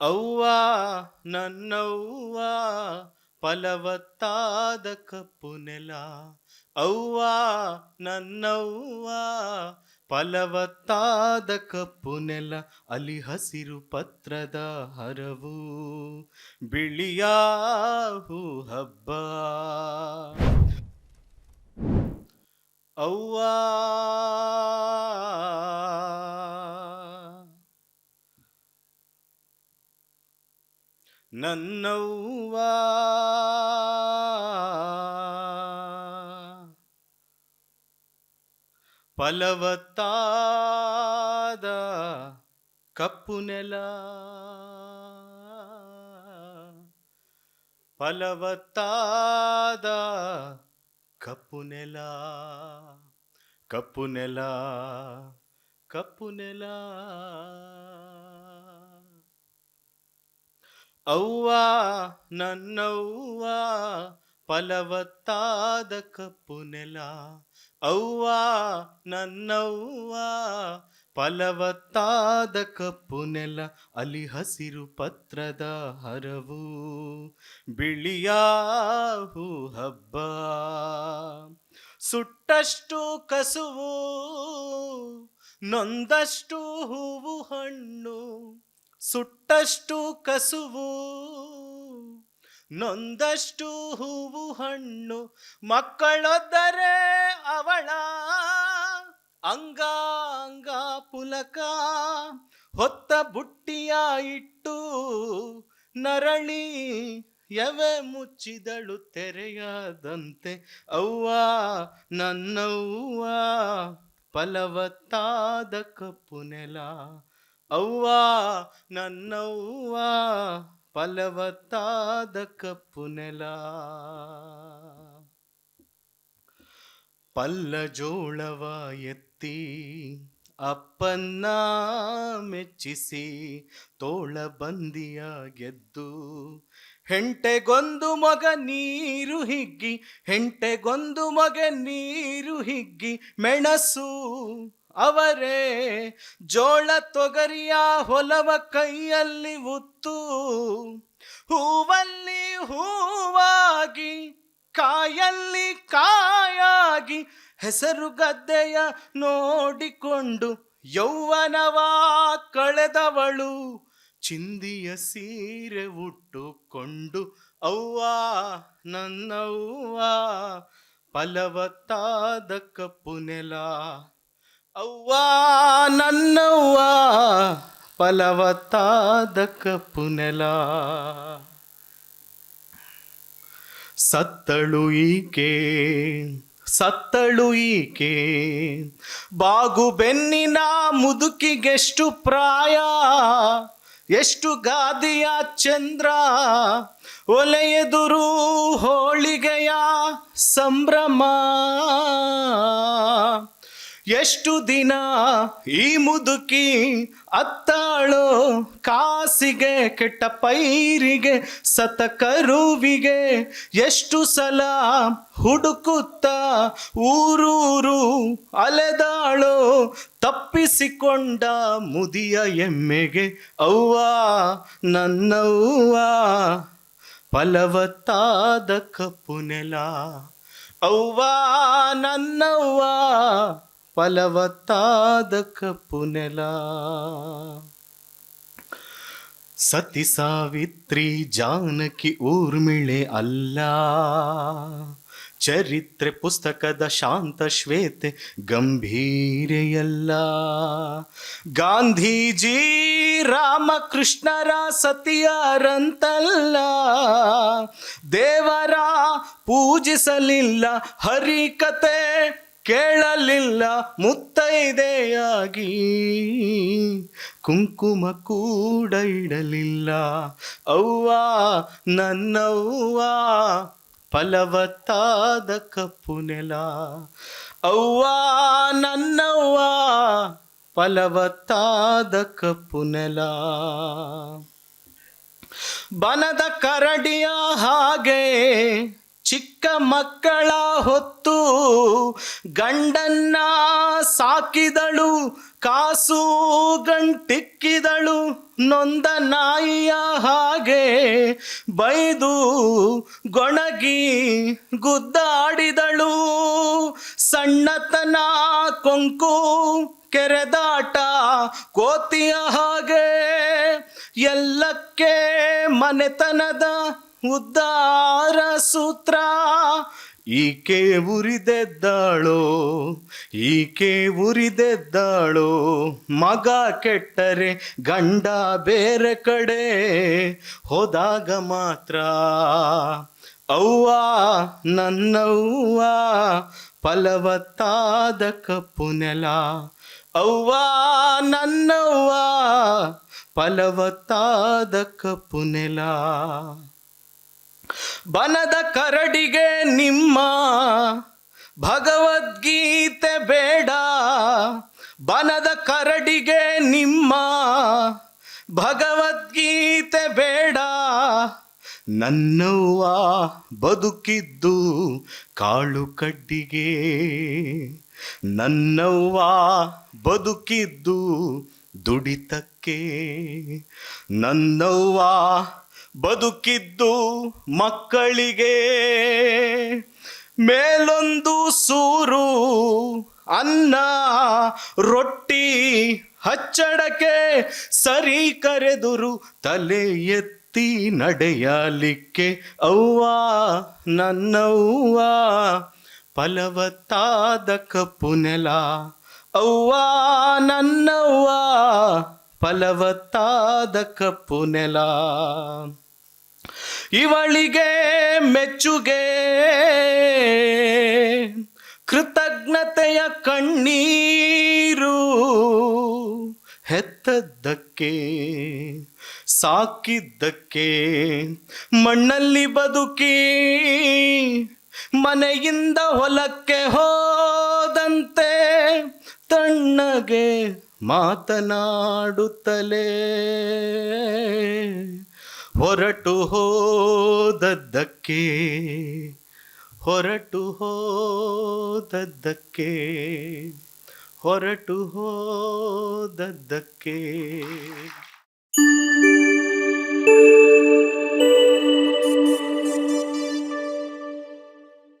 ಅವ್ವ, ನನ್ನವ್ವಾ, ಫಲವತ್ತಾದ ಕಪ್ಪು ನೆಲ. ಅವ್ವಾ, ನನ್ನವ್ವಾ, ಫಲವತ್ತಾದ ಕಪ್ಪು ನೆಲ. ಅಲ್ಲಿ ಹಸಿರು ಪತ್ರದ ಹರವು, ಬಿಳಿಯ ಹೂ ಹಬ್ಬ. ಅವ್ವ ನನ್ನವ್ವ. ಫಲವತ್ತಾದ ಕಪ್ಪು ನೆಲ. ಫಲವತ್ತಾದ ಕಪ್ಪು ನೆಲ. ಕಪ್ಪು ನೆಲ ಕಪ್ಪು ನೆಲ. ಅವ್ವ, ನನ್ನವ್ವ, ಫಲವತ್ತಾದ ಕಪ್ಪು ನೆಲ. ಅವ್ವ, ನನ್ನವ್ವ, ಫಲವತ್ತಾದ ಕಪ್ಪು ನೆಲ. ಅಲ್ಲಿ ಹಸಿರು ಪತ್ರದ ಹರವು, ಬಿಳಿಯ ಹೂ ಹಬ್ಬ. ಸುಟ್ಟಷ್ಟು ಕಸುವು, ನೊಂದಷ್ಟು ಹೂವು ಹಣ್ಣು. ಸುಟ್ಟಷ್ಟು ಕಸುವು, ನೊಂದಷ್ಟು ಹೂವು ಹಣ್ಣು, ಮಕ್ಕಳೊದ್ದರೆ ಅವಳ ಅಂಗಾಂಗ ಅಂಗ ಪುಲಕ, ಹೊತ್ತ ಬುಟ್ಟಿಯ ಇಟ್ಟು ನರಳಿ ಯವೆ ಮುಚ್ಚಿದಳು ತೆರೆಯದಂತೆ, ಅವ್ವ ನನ್ನವ್ವ ಫಲವತ್ತಾದ ಕಪ್ಪು ನೆಲ ಅವ್ವ, ನನ್ನವ್ವ ಫಲವತ್ತಾದ ಕಪ್ಪು ನೆಲ. ಪಲ್ಲ ಜೋಳವ ಎತ್ತಿ, ಅಪ್ಪನ್ನ ಮೆಚ್ಚಿಸಿ, ತೋಳ ಬಂದಿಯ ಗೆದ್ದು, ಹೆಂಟೆಗೊಂದು ಮಗ ನೀರು ಹಿಗ್ಗಿ, ಹೆಂಟೆಗೊಂದು ಮಗ ನೀರು ಹಿಗ್ಗಿ, ಮೆಣಸು ಅವರೇ, ಜೋಳ ತೊಗರಿಯ ಹೊಲವ ಕೈಯಲ್ಲಿ ಉತ್ತು, ಹೂವಲ್ಲಿ ಹೂವಾಗಿ, ಕಾಯಲ್ಲಿ ಕಾಯಾಗಿ, ಹೆಸರು ಗದ್ದೆಯ ನೋಡಿಕೊಂಡು ಯೌವನವ ಕಳೆದವಳು, ಚಿಂದಿಯ ಸೀರೆ ಉಟ್ಟುಕೊಂಡು, ಅವ್ವ, ನನ್ನವ್ವ, ಫಲವತ್ತಾದ ಕಪ್ಪು ನೆಲ ಅವ್ವ, ನನ್ನವ್ವ ಫಲವತ್ತಾದ ಕಪ್ಪು ನೆಲ ಸತ್ತಳು ಈಕೆ ಸತ್ತಳು ಈಕೆ. ಬಾಗು ಬೆನ್ನಿನ ಮುದುಕಿಗೆಷ್ಟು ಪ್ರಾಯ, ಎಷ್ಟು ಗಾದಿಯ ಚಂದ್ರ. ಒಲೆಯದುರು ಹೋಳಿಗೆಯ ಸಂಭ್ರಮ. ಎಷ್ಟು ದಿನ ಈ ಮುದುಕಿ ಅತ್ತಾಳೋ ಕಾಸಿಗೆ, ಕೆಟ್ಟ ಪೈರಿಗೆ, ಸತ ಕರುವಿಗೆ ಎಷ್ಟು ಸಲ ಹುಡುಕುತ್ತ ಊರೂರು ಅಲೆದಾಳೋ ತಪ್ಪಿಸಿಕೊಂಡ ಮುದಿಯ ಎಮ್ಮೆಗೆ, ಅವ್ವ ನನ್ನವ್ವ ಫಲವತ್ತಾದ ಕಪ್ಪು ನೆಲ, ಅವ್ವ ನನ್ನವ್ವ ಫಲವತ್ತಾದ ಕಪ್ಪು ನೆಲ ಸತಿ ಸಾವಿತ್ರಿ ಜಾನಕಿ ಊರ್ಮಿಳೆ ಅಲ್ಲ. ಚರಿತ್ರೆ ಪುಸ್ತಕದ ಶಾಂತ ಶ್ವೇತೆ ಗಂಭೀರೆಯಲ್ಲ. ಗಾಂಧೀಜಿ ರಾಮಕೃಷ್ಣರ ಸತಿಯರಂತಲ್ಲ. ದೇವರ ಪೂಜಿಸಲಿಲ್ಲ ಹರಿಕತೆ ಕೇಳಲಿಲ್ಲ ಮುತ್ತೈದೆಯಾಗಿ. ಕುಂಕುಮ ಕೂಡ ಇಡಲಿಲ್ಲ. ಅವ್ವ, ನನ್ನವ್ವ, ಫಲವತ್ತಾದ ಕಪ್ಪು ನೆಲ. ಅವ್ವ, ನನ್ನವ್ವ, ಫಲವತ್ತಾದ ಕಪ್ಪು ನೆಲ. ಬನದ ಕರಡಿಯ ಹಾಗೆ ಚಿಕ್ಕ ಮಕ್ಕಳ ಹೊತ್ತು ಗಂಡನ್ನ ಸಾಕಿದಳು, ಕಾಸು ಗಂಟಿಕ್ಕಿದಳು, ನೊಂದ ನಾಯಿಯ ಹಾಗೆ ಬೈದು ಗೊಣಗಿ ಗುದ್ದಾಡಿದಳು. ಸಣ್ಣತನ ಕೊಂಕು ಕೆರೆದಾಟ ಕೋತಿಯ ಹಾಗೆ ಎಲ್ಲಕ್ಕೆ ಮನೆತನದ ಉದ್ಧಾರ ಸೂತ್ರ. ಈಕೆ ಉರಿದೆದ್ದಾಳೋ? ಈಕೆ ಉರಿದೆದ್ದಾಳೋ? ಮಗ ಕೆಟ್ಟರೆ, ಗಂಡ ಬೇರೆ ಕಡೆ. ಹೋದಾಗ ಮಾತ್ರ, ಅವ್ವ ನನ್ನವ್ವ, ಫಲವತ್ತಾದ ಕಪ್ಪು ನೆಲ. ಅವ್ವ ನನ್ನವ್ವ, ಫಲವತ್ತಾದ ಕಪ್ಪು ನೆಲ. ಬನದ ಕರಡಿಗೆ ನಿಮ್ಮ ಭಗವದ್ಗೀತೆ ಬೇಡ. ಬನದ ಕರಡಿಗೆ ನಿಮ್ಮ ಭಗವದ್ಗೀತೆ ಬೇಡ. ನನ್ನವ್ವ ಬದುಕಿದ್ದು ಕಾಳು ಕಡ್ಡಿಗೆ. ನನ್ನವ್ವ ಬದುಕಿದ್ದು ದುಡಿತಕ್ಕೆ. ನನ್ನವ್ವ ಬದುಕಿದ್ದು ಮಕ್ಕಳಿಗೆ. ಮೇಲೊಂದು ಸೂರು, ಅನ್ನ, ರೊಟ್ಟಿ, ಹಚ್ಚಡಕ್ಕೆ ಸರಿ ಕರೆದುರು ತಲೆ ಎತ್ತಿ ನಡೆಯಲಿಕ್ಕೆ. ಅವ್ವ, ನನ್ನವ್ವ ಫಲವತ್ತಾದ ಕಪ್ಪು ನೆಲ ಅವ್ವ, ನನ್ನವ್ವ ಫಲವತ್ತಾದ ಕಪ್ಪು ನೆಲ ಇವಳಿಗೆ ಮೆಚ್ಚುಗೆ. ಕೃತಜ್ಞತೆಯ ಕಣ್ಣೀರು ಹೆತ್ತದ್ದಕ್ಕೆ ಸಾಕಿದ್ದಕ್ಕೆ ಮಣ್ಣಲ್ಲಿ ಬದುಕಿ ಮನೆಯಿಂದ ಹೊಲಕ್ಕೆ ಹೋದಂತೆ ತಣ್ಣಗೆ ಮಾತನಾಡುತ್ತಲೇ. ಹೊರಟು ಹೋದದ್ದಕ್ಕೆ ಹೊರಟು ಹೋದದ್ದಕ್ಕೆ ಹೊರಟು ಹೋದದ್ದಕ್ಕೆ.